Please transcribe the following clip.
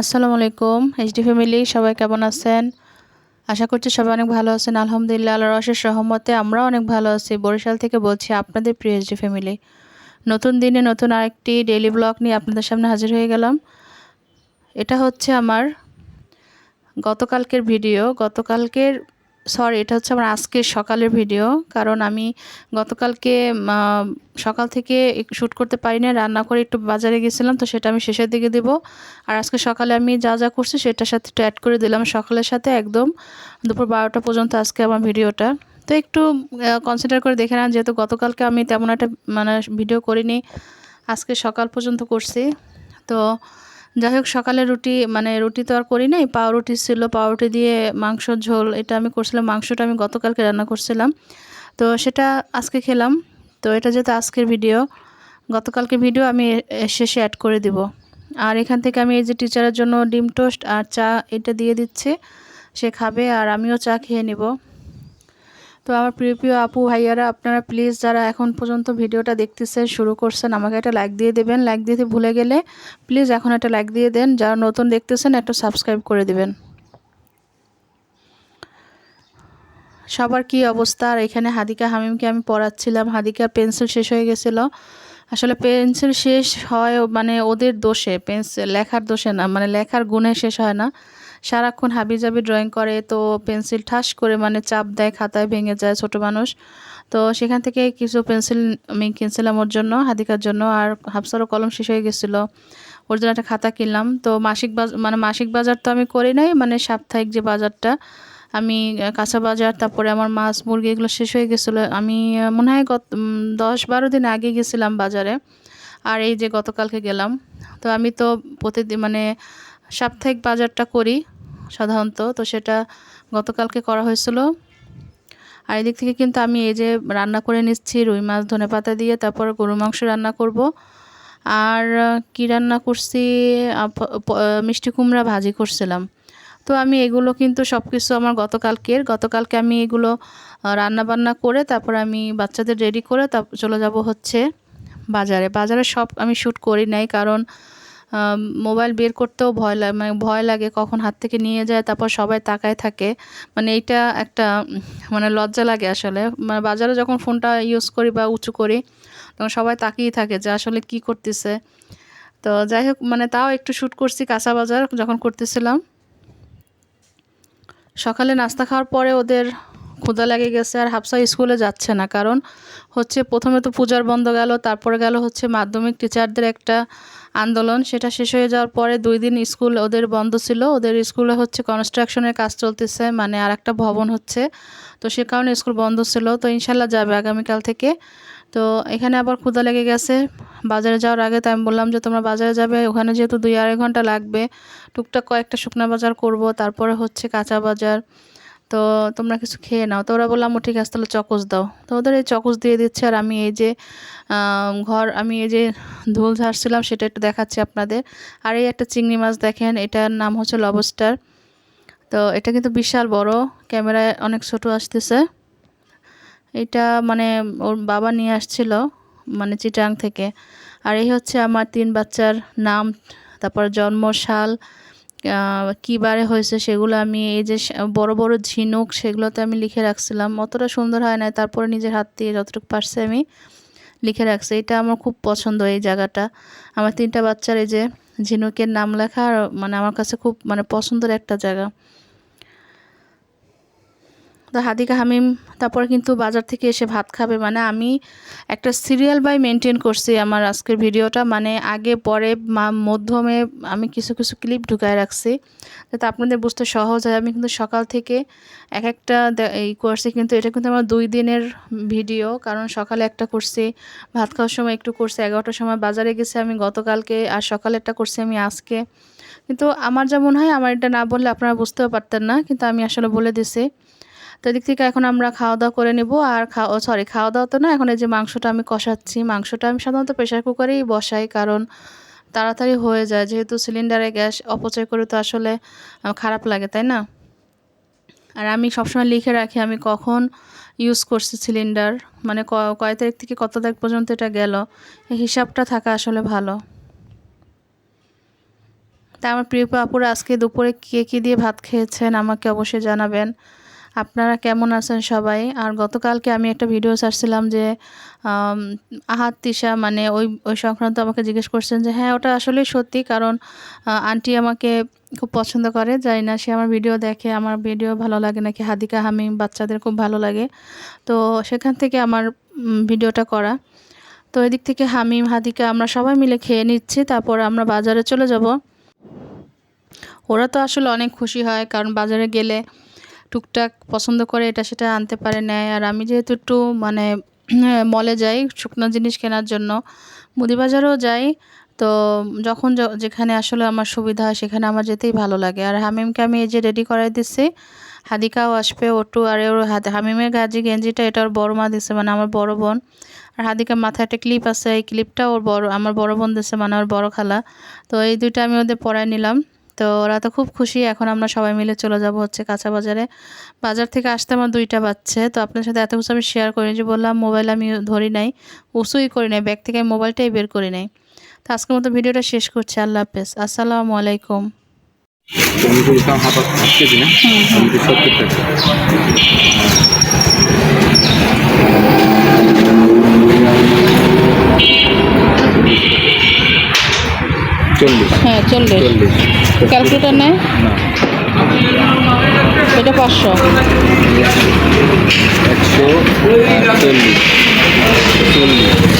আসসালামু আলাইকুম HD family সবাই কেমন আছেন? আশা করছি সবাই অনেক ভালো আছেন। আলহামদুলিল্লাহ, আল্লাহর অশেষ সহমতে আমরাও অনেক ভালো আছি। বরিশাল থেকে বলছি আপনাদের প্রিয় এইচডি ফ্যামিলি নতুন দিনে নতুন আরেকটি ডেইলি ব্লগ নিয়ে আপনাদের সামনে হাজির হয়ে গেলাম। এটা হচ্ছে আমার গতকালকের ভিডিও গতকালকের সরি এটা হচ্ছে আমার আজকের সকালের ভিডিও কারণ আমি গতকালকে সকাল থেকে শ্যুট করতে পারি না রান্না করে একটু বাজারে গেছিলাম, তো সেটা আমি শেষের দিকে দেব। আর আজকে সকালে আমি যা যা করছি, সেটার সাথে একটু অ্যাড করে দিলাম। সকালের সাথে একদম দুপুর বারোটা পর্যন্ত আজকে আমার ভিডিওটা তো একটু কনসিডার করে দেখে নেন, যেহেতু গতকালকে আমি তেমন একটা মানে ভিডিও করিনি, আজকে সকাল পর্যন্ত করছি। তো যাই হোক সকালে রুটি মানে রুটি তো আর করি নাই, পাউরুটি ছিল, পাউরুটি দিয়ে মাংস ঝোল, এটা আমি করছিলাম, মাংসটা আমি গতকালকে রান্না করছিলাম। তো সেটা আজকে খেলাম, তো এটা যেহেতু আজকের ভিডিও, গতকালকে ভিডিও আমি শেষে অ্যাড করে দিব। আর এখান থেকে আমি এই যে টিচারের জন্য ডিম টোস্ট আর চা এটা দিয়ে দিচ্ছে, সে খাবে আর আমিও চা খেয়ে নেব। তো আমার প্রিয় প্রিয় আপু, ভাইয়ারা, আপনারা প্লিজ যারা এখন পর্যন্ত ভিডিওটা দেখতেছেন, শুরু করছেন, আমাকে একটা লাইক দিয়ে দেবেন। লাইক দিতে ভুলে গেলে প্লিজ এখন একটা লাইক দিয়ে দেন। যারা নতুন দেখতেছেন, একটা সাবস্ক্রাইব করে দিবেন। সবার কি অবস্থা? আর এখানে হাদিকা হামিমকে আমি পড়াচ্ছিলাম। হাদিকার পেন্সিল শেষ হয়ে গেছিল। আসলে পেন্সিল শেষ হয় মানে ওদের দোষে। পেন্সিল লেখার দোষে না মানে লেখার গুণে শেষ হয় না। সারাক্ষণ হাবিজাবি ড্রয়িং করে, তো পেন্সিল ঠাস করে মানে চাপ দেয়, খাতায় ভেঙে যায় ছোট মানুষ। তো সেখান থেকে কিছু পেন্সিল আমি কিনছিলাম ওর জন্য হাদিকার জন্য, আর হাফসারও কলম শেষ হয়ে গেছিল। ওর জন্য একটা খাতা কিনলাম। তো মাসিক বাজার মানে মাসিক বাজার তো আমি করি নাই মানে সাপ্তাহিক যে বাজারটা, আমি কাঁচা বাজার, তারপরে আমার মাছ, মুরগি এগুলো শেষ হয়ে গেছিল। আমি, মনে হয় গত দশ বারো দিন আগে গেছিলাম বাজারে, আর এই যে গতকালকে গেলাম। তো আমি তো প্রতিদিন মানে সাপ্তাহিক বাজারটা করি সাধারণত। তো সেটা গতকালকে করা হয়েছিল। আর এদিক থেকে কিন্তু আমি এই যে রান্না করে নিচ্ছি, রুই মাছ, ধনে পাতা দিয়ে, তারপর গরু মাংস রান্না করব। আর কি রান্না করছি? মিষ্টি কুমড়া ভাজি করছিলাম। তো আমি এগুলো কিন্তু সব কিছু আমার গতকালকের, গতকালকে আমি এগুলো রান্না বান্না করে তারপর আমি বাচ্চাদের রেডি করে তারপর চলে যাব হচ্ছে বাজারে। বাজারে সব আমি শ্যুট করি নাই কারণ মোবাইল বের করতেও ভয় লাগে মানে ভয় লাগে কখন হাত থেকে নিয়ে যায়, তারপর সবাই তাকায় থাকে। মানে এইটা একটা মানে লজ্জা লাগে আসলে। মানে বাজারে যখন ফোনটা ইউজ করি বা উঁচু করি, তখন সবাই তাকিয়ে থাকে যে আসলে কি করতেছে। তো যাই হোক মানে তাও একটু শ্যুট করছি কাঁচা বাজার যখন করতেছিলাম। সকালে নাস্তা খাওয়ার পরে ওদের ক্ষুদা লেগে গেছে আর হাফসা স্কুলে যাচ্ছে না। কারণ হচ্ছে প্রথমে তো পূজার বন্ধ গেল, তারপরে গেল হচ্ছে মাধ্যমিক টিচারদের একটা আন্দোলন। সেটা শেষ হয়ে যাওয়ার পরে দুই দিন স্কুল ওদের বন্ধ ছিল। ওদের স্কুলে হচ্ছে কনস্ট্রাকশনের কাজ চলতেছে মানে আর একটা ভবন হচ্ছে। তো সে কারণে স্কুল বন্ধ ছিল। তো ইনশাল্লাহ যাবে আগামীকাল থেকে। তো এখানে আবার ক্ষুদা লেগে গেছে। বাজারে যাওয়ার আগে তো আমি বললাম যে, তোমরা বাজারে যাবে, ওখানে যেহেতু দুই আড়াই ঘণ্টা লাগবে, টুকটাক কয়েকটা শুকনা বাজার করব। তারপরে হচ্ছে কাঁচা বাজার তো তোমরা কিছু খেয়ে নাও। তো ওরা বললাম ঠিক আছে, তাহলে চকস দাও। তো ওদের এই চকস দিয়ে দিচ্ছে, আর আমি এই যে ঘর, আমি এই যে ধুল ঝাড়ছিলাম, সেটা একটু দেখাচ্ছি আপনাদের। আর এই একটা চিংড়ি মাছ দেখেন, এটার নাম হচ্ছে লবস্টার তো এটা কিন্তু বিশাল বড়, ক্যামেরায় অনেক ছোট আসতেছে। এটা মানে ওর বাবা নিয়ে আসছিল মানে চিটাং থেকে। আর এই হচ্ছে আমার তিন বাচ্চার নাম, তারপর জন্মসাল কী বারে হয়েছে সেগুলো আমি এই যে বড় বড় ঝিনুক সেগুলোতে আমি লিখে রাখছিলাম। অতটা সুন্দর হয় না তারপরে নিজের হাত দিয়ে যতটুকু পারছে আমি লিখে রাখছি। এটা আমার খুব পছন্দ এই জায়গাটা। আমার তিনটা বাচ্চার এই যে ঝিনুকের নাম লেখা আর মানে আমার কাছে খুব মানে পছন্দের একটা জায়গা। তো হাদিকা হামিম, তারপর কিন্তু বাজার থেকে এসে ভাত খাবে। মানে আমি একটা সিরিয়াল বাই মেনটেন করছি আমার আজকের ভিডিওটা। মানে আগে, পরে মধ্যমে আমি কিছু কিছু ক্লিপ ঢুকায় রাখছি। যাতে আপনাদের বুঝতে সহজ হয়। আমি কিন্তু সকাল থেকে এক একটা এই করছি কিন্তু এটা কিন্তু আমার দুই দিনের ভিডিও। কারণ সকালে একটা করছি, ভাত খাওয়ার সময় একটু করছি, এগারোটার সময় বাজারে গেছি আমি গতকালকে, আর সকালে একটা করছি আমি আজকে। কিন্তু আমার যেমন হয়, আমার এটা না বললে আপনারা বুঝতেও পারতেন না। কিন্তু আমি আসলে বলে দিছি। তো এদিক থেকে এখন আমরা খাওয়া দাওয়া করে নেব। আর খাওয়া সরি খাওয়া দাওয়া তো না, এখন এই যে মাংসটা আমি কষাচ্ছি। মাংসটা আমি সাধারণত প্রেশার কুকারেই বসাই, কারণ তাড়াতাড়ি হয়ে যায়। যেহেতু সিলিন্ডারে গ্যাস অপচয় করে তো আসলে খারাপ লাগে, তাই না? আর আমি সবসময় লিখে রাখি, আমি কখন ইউজ করছি সিলিন্ডার মানে কয় তারিখ থেকে কত তারিখ পর্যন্ত এটা গেল, এই হিসাবটা থাকা আসলে ভালো। তা আমার প্রিয় আপুরা আজকে দুপুরে কে কী দিয়ে ভাত খেয়েছেন আমাকে অবশ্যই জানাবেন। আপনারা কেমন আছেন সবাই? আর গতকালকে আমি একটা ভিডিও ছাড়ছিলাম যে আহাত তিশা মানে ওই ওই সংক্রান্ত আমাকে জিজ্ঞেস করছেন যে হ্যাঁ ওটা আসলেই সত্যি? কারণ আন্টি আমাকে খুব পছন্দ করে। যাই না, সে আমার ভিডিও দেখে, আমার ভিডিও ভালো লাগে নাকি? হাদিকা হামিম, বাচ্চাদের খুব ভালো লাগে। তো সেখান থেকে আমার ভিডিওটা করা। তো এদিক থেকে হামিম, হাদিকা, আমরা সবাই মিলে খেয়ে নিচ্ছি। তারপর আমরা বাজারে চলে যাব। ওরা তো আসলে অনেক খুশি হয়, কারণ বাজারে গেলে টুকটাক পছন্দ করে এটা সেটা আনতে পারে নেয় আর আমি যেহেতু একটু মানে মলে যাই শুকনো জিনিস কেনার জন্য মুদি বাজারেও যাই, তো যখন যেখানে আসলে আমার সুবিধা হয় সেখানে আমার যেতেই ভালো লাগে। আর হামিমকে আমি এই যে রেডি করাই দিচ্ছি হাদিকাও আসবে, ওটু আর ওর হাত, হামিমের গাজি গেঞ্জিটা এটা ওর বড় মা দিছে মানে আমার বড় বোন। আর হাদিকার মাথায় একটা ক্লিপ আছে, এই ক্লিপটা ওর বড়, আমার বড় বোন দিছে মানে আমার বড় খালা। তো এই দুইটা আমি ওদের পরাই নিলাম। তো ওরা তো খুব খুশি। এখন আমরা সবাই মিলে চলে যাব হচ্ছে কাঁচা বাজারে। বাজার থেকে আসতে আমার দুইটা বাচ্চা তো আপনার সাথে এত কিছু আমি শেয়ার করি যে বললাম মোবাইল আমি ধরি নাই উসুই করি নাই। ব্যাগ থেকে আমি মোবাইলটাই বের করি নাই। তো আজকের মতো ভিডিওটা শেষ করছি। আল্লাহ হাফেজ। আসসালামু আলাইকুম। না চল্লিশ ক্যালকুলেটার নেয় এটা পাঁচশো। একশো চল্লিশ চল্লিশ।